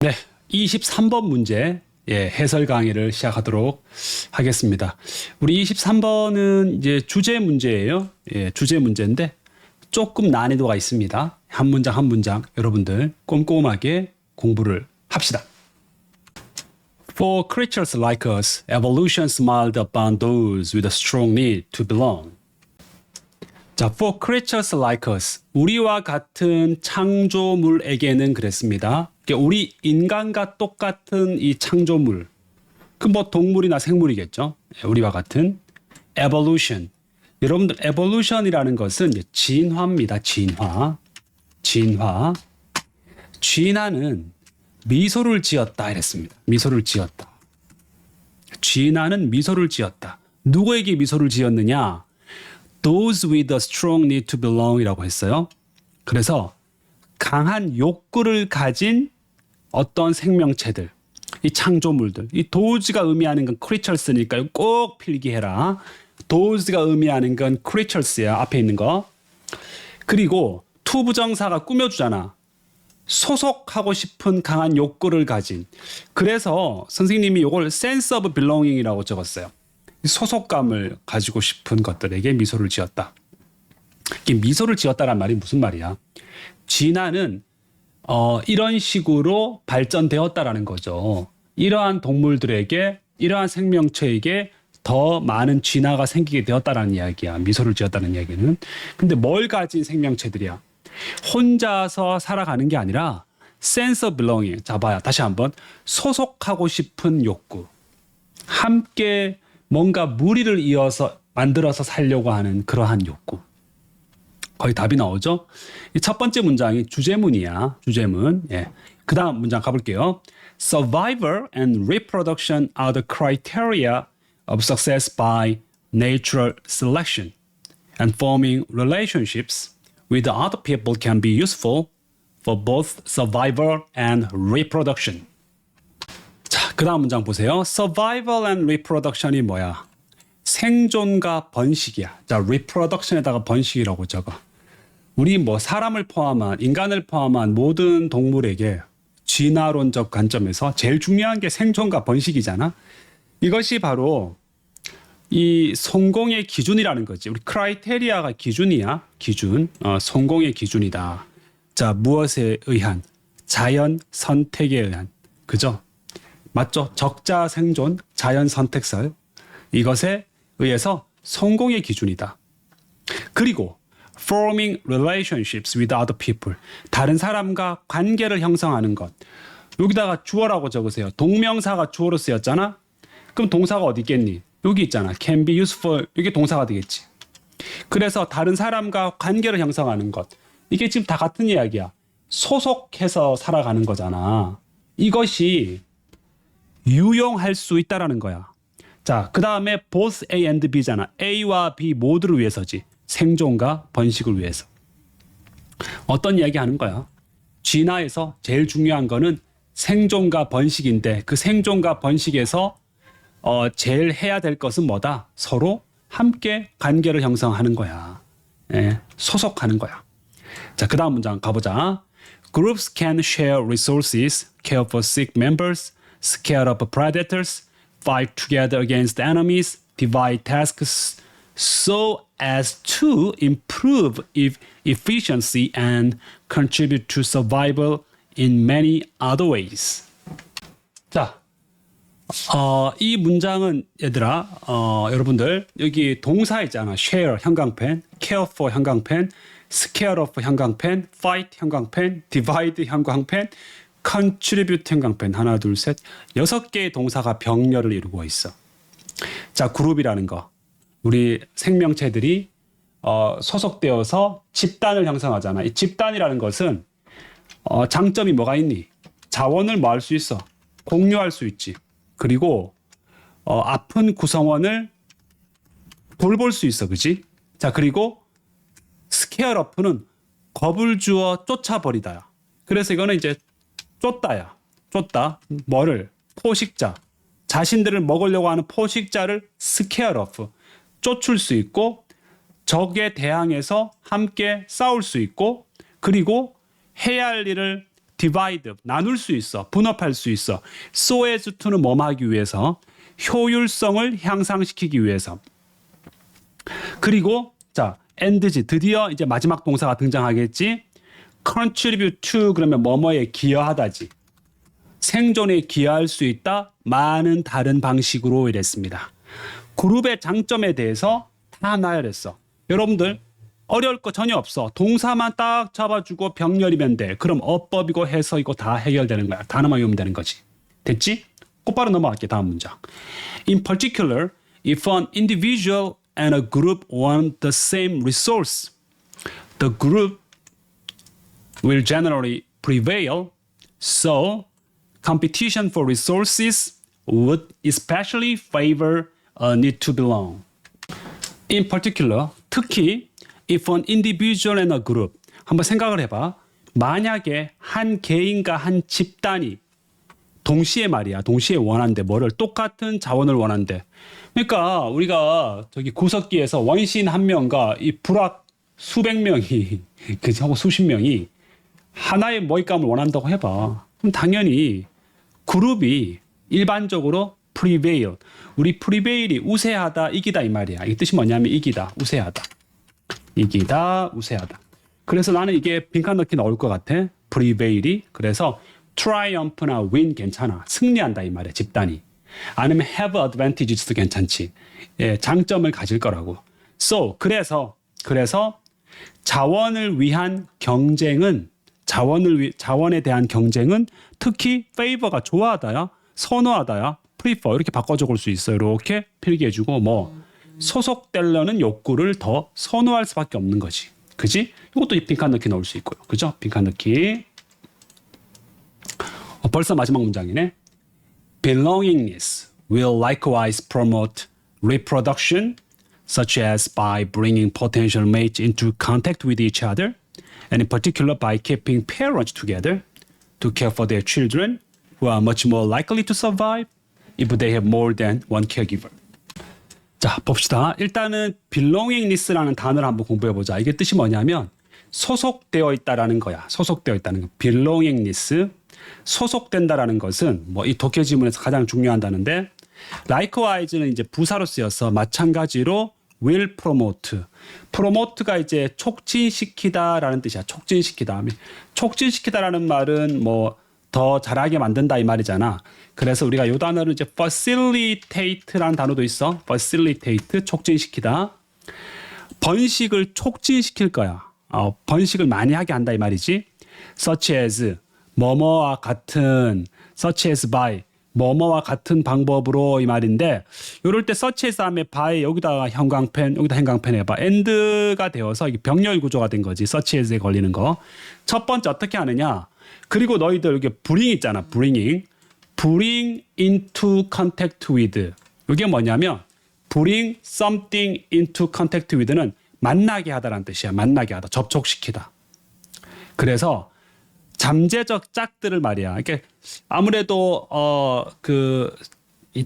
네, 23번 문제 예, 해설 강의를 시작하도록 하겠습니다. 우리 23번은 이제 주제 문제예요. 예, 주제 문제인데 조금 난이도가 있습니다. 한 문장 한 문장 여러분들 꼼꼼하게 공부를 합시다. For creatures like us, evolution smiled upon those with a strong need to belong. 자, for creatures like us. 우리와 같은 창조물에게는 그랬습니다. 우리 인간과 똑같은 이 창조물. 그 뭐 동물이나 생물이겠죠. 예, 우리와 같은 evolution. 여러분들 evolution이라는 것은 진화입니다. 진화. 진화. 진화는 미소를 지었다 이랬습니다. 미소를 지었다. 진화는 미소를 지었다. 누구에게 미소를 지었느냐? Those with a strong need to belong이라고 했어요. 그래서 강한 욕구를 가진 어떤 생명체들, 이 창조물들, 이 does가 의미하는 건 creatures니까 꼭 필기해라. does가 의미하는 건 creatures야 앞에 있는 거. 그리고 to 부정사가 꾸며주잖아. 소속하고 싶은 강한 욕구를 가진. 그래서 선생님이 이걸 sense of belonging이라고 적었어요. 소속감을 가지고 싶은 것들에게 미소를 지었다. 이 미소를 지었다란 말이 무슨 말이야? 진화는 어, 이런 식으로 발전되었다라는 거죠. 이러한 동물들에게 이러한 생명체에게 더 많은 진화가 생기게 되었다라는 이야기야. 미소를 지었다는 이야기는. 근데 뭘 가진 생명체들이야? 혼자서 살아가는 게 아니라 sense of belonging. 자, 봐요. 다시 한번. 소속하고 싶은 욕구. 함께 뭔가 무리를 이어서 만들어서 살려고 하는 그러한 욕구. 거의 답이 나오죠? 이첫 번째 문장이 주제문이야. 주제문. 예. 그 다음 문장 가볼게요. Survival and reproduction are the criteria of success by natural selection. And forming relationships with other people can be useful for both survival and reproduction. 자, 그 다음 문장 보세요. Survival and reproduction이 뭐야? 생존과 번식이야. 자, reproduction에다가 번식이라고 적어. 우리 뭐 사람을 포함한 인간을 포함한 모든 동물에게 진화론적 관점에서 제일 중요한 게 생존과 번식이잖아. 이것이 바로 이 성공의 기준이라는 거지. 우리 크라이테리아가 기준이야. 기준. 어, 성공의 기준이다. 자, 무엇에 의한? 자연 선택에 의한. 그죠? 맞죠? 적자 생존, 자연 선택설. 이것에 의해서 성공의 기준이다. 그리고 forming relationships with other people. 다른 사람과 관계를 형성하는 것. 여기다가 주어라고 적으세요. 동명사가 주어로 쓰였잖아? 그럼 동사가 어디 있겠니? 여기 있잖아. can be useful. 이게 동사가 되겠지. 그래서 다른 사람과 관계를 형성하는 것. 이게 지금 다 같은 이야기야. 소속해서 살아가는 거잖아. 이것이 유용할 수 있다라는 거야. 자, 그 다음에 both A and B잖아. A와 B 모두를 위해서지. 생존과 번식을 위해서. 어떤 이야기 하는 거야? 진화에서 제일 중요한 거는 생존과 번식인데 그 생존과 번식에서 어, 제일 해야 될 것은 뭐다? 서로 함께 관계를 형성하는 거야. 예, 소속하는 거야. 자, 그 다음 문장 가보자. Groups can share resources, care for sick members, scare off predators, fight together against enemies, divide tasks so as to improve e- efficiency and contribute to survival in many other ways. 자, 어, 이 문장은 얘들아, 어, 여러분들 여기 동사 있잖아. share 형광펜, care for 형광펜, scare of 형광펜, fight 형광펜, divide 형광펜, contribute 형광펜 하나 둘 셋 여섯 개의 동사가 병렬을 이루고 있어. 자, 그룹이라는 거. 우리 생명체들이 어, 소속되어서 집단을 형성하잖아. 이 집단이라는 것은 어, 장점이 뭐가 있니? 자원을 뭐 할 수 있어? 공유할 수 있지. 그리고 어, 아픈 구성원을 돌볼 수 있어, 그지? 자, 그리고 스케어러프는 겁을 주어 쫓아버리다야. 그래서 이거는 이제 쫓다야. 쫓다. 뭐를? 포식자. 자신들을 먹으려고 하는 포식자를 스케어러프. 쫓을 수 있고 적에 대항해서 함께 싸울 수 있고 그리고 해야 할 일을 divide 나눌 수 있어 분업할 수 있어. so as to는 뭐 하기 위해서 효율성을 향상시키기 위해서. 그리고 자 end지. 드디어 이제 마지막 동사가 등장하겠지. contribute to 그러면 뭐뭐에 기여하다지. 생존에 기여할 수 있다. 많은 다른 방식으로 이랬습니다 그룹의 장점에 대해서 다 나열했어 여러분들 어려울 거 전혀 없어 동사만 딱 잡아주고 병렬이면 돼 그럼 어법이고 해서이고 다 해결되는 거야 단어만 외우면 되는 거지 됐지? 곧바로 넘어갈게 다음 문장 In particular, if an individual and a group want the same resource, the group will generally prevail. So, competition for resources would especially favor need to belong. In particular, 특히 if an individual and a group 한번 생각을 해봐. 만약에 한 개인과 한 집단이 동시에 말이야. 동시에 원한대. 뭐를 똑같은 자원을 원한대. 그러니까 우리가 저기 구석기에서 원신 한 명과 이 불악 수백 명이 그지 하고 수십 명이 하나의 먹잇감을 원한다고 해봐. 그럼 당연히 그룹이 일반적으로 prevail. 우리 prevail이 우세하다, 이기다 이 말이야. 이 뜻이 뭐냐면 이기다, 우세하다. 이기다, 우세하다. 그래서 나는 이게 빈칸 넣기 나올 것 같아. prevail이. 그래서 triumph나 win 괜찮아. 승리한다 이 말이야. 집단이. 아니면 have advantages도 괜찮지. 예, 장점을 가질 거라고. So 그래서 그래서 자원을 위한 경쟁은 자원을 위, 자원에 대한 경쟁은 특히 favor가 좋아하다야, 선호하다야, prefer 이렇게 바꿔 적을 수 있어요. 이렇게 필기해 주고 뭐 소속되려는 욕구를 더 선호할 수밖에 없는 거지. 그지? 이것도 이 빈칸 넣기 넣을 수 있고요. 그죠? 빈칸 넣기. 어, 벌써 마지막 문장이네. Belongingness will likewise promote reproduction, such as by bringing potential mates into contact with each other, and in particular by keeping parents together to care for their children, who are much more likely to survive if they have more than one caregiver. 자, 봅시다. 일단은 belongingness라는 단어를 한번 공부해 보자. 이게 뜻이 뭐냐면 소속되어 있다라는 거야. 소속되어 있다는 거. belongingness. 소속된다라는 것은 뭐 이 독해 지문에서 가장 중요한다는데 likewise는 이제 부사로 쓰여서 마찬가지로 will promote. promote가 이제 촉진시키다라는 뜻이야. 촉진시키다. 촉진시키다라는 말은 뭐 더 잘하게 만든다 이 말이잖아. 그래서 우리가 요 단어를 이제 facilitate라는 단어도 있어. facilitate 촉진시키다. 번식을 촉진시킬 거야. 어, 번식을 많이 하게 한다 이 말이지. such as 뭐뭐와 같은 such as by 뭐뭐와 같은 방법으로 이 말인데 요럴 때 such as 다음에 by 여기다가 형광펜 여기다 형광펜 해봐 and가 되어서 병렬 구조가 된 거지 such as에 걸리는 거 첫 번째 어떻게 하느냐 그리고 너희들 이게 bring 있잖아 bringing bring into contact with 이게 뭐냐면 bring something into contact with는 만나게 하다라는 뜻이야 만나게 하다 접촉시키다 그래서 잠재적 짝들을 말이야. 이렇게 아무래도 어그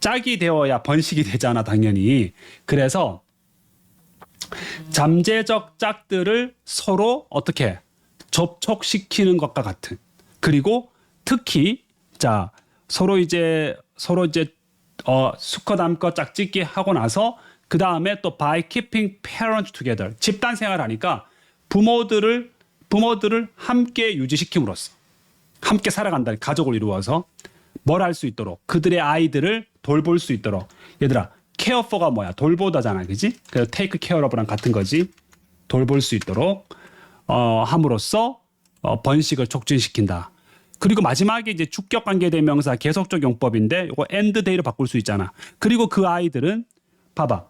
짝이 되어야 번식이 되잖아, 당연히. 그래서 잠재적 짝들을 서로 어떻게 접촉시키는 것과 같은. 그리고 특히 자 서로 이제 서로 이제 어 수컷 암컷 짝짓기 하고 나서 그 다음에 또 by keeping parents together 집단 생활하니까 부모들을 부모들을 함께 유지시킴으로써 함께 살아간다 가족을 이루어서 뭘 할 수 있도록 그들의 아이들을 돌볼 수 있도록. 얘들아 케어 포가 뭐야? 돌보다잖아 그지? 그래서 테이크 케어 오브랑 같은 거지. 돌볼 수 있도록 어 함으로써 어, 번식을 촉진시킨다 그리고 마지막에 이제 주격 관계 대명사 계속적 용법인데 이거 end day로 바꿀 수 있잖아 그리고 그 아이들은 봐봐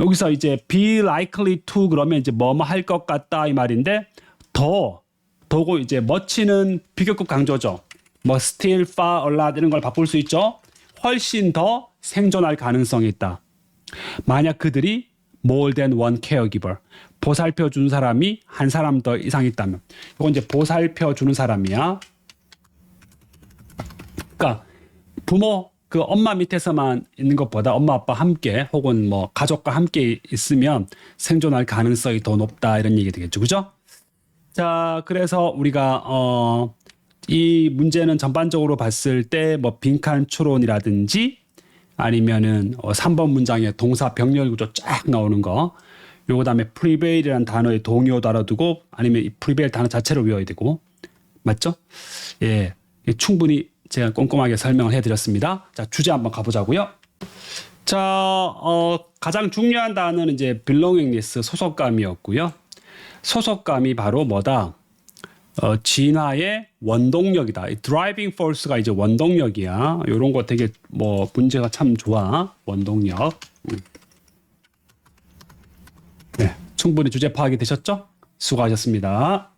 여기서 이제 be likely to 그러면 이제 뭐뭐 할 것 같다 이 말인데 더 더고 이제 멋지는 비교급 강조죠. 뭐 still far a lot 이런 걸 바꿀 수 있죠. 훨씬 더 생존할 가능성이 있다. 만약 그들이 more than one caregiver 보살펴 주는 사람이 한 사람 더 이상 있다면 이건 이제 보살펴 주는 사람이야. 그러니까 부모 그 엄마 밑에서만 있는 것보다 엄마 아빠 함께 혹은 뭐 가족과 함께 있으면 생존할 가능성이 더 높다 이런 얘기 되겠죠. 그죠? 자, 그래서 우리가 어 이 문제는 전반적으로 봤을 때 뭐 빈칸 추론이라든지 아니면은 어 3번 문장에 동사 병렬 구조 쫙 나오는 거. 요거 다음에 prevail이라는 단어의 동요도 알아두고 아니면 이 prevail 단어 자체를 외워야 되고. 맞죠? 예. 충분히 제가 꼼꼼하게 설명을 해 드렸습니다. 자, 주제 한번 가 보자고요. 자, 어, 가장 중요한 단어는 이제 belongingness 소속감이었고요. 소속감이 바로 뭐다? 어, 진화의 원동력이다. 이 driving force가 이제 원동력이야. 요런 거 되게 뭐 문제가 참 좋아. 원동력. 충분히 주제 파악이 되셨죠? 수고하셨습니다.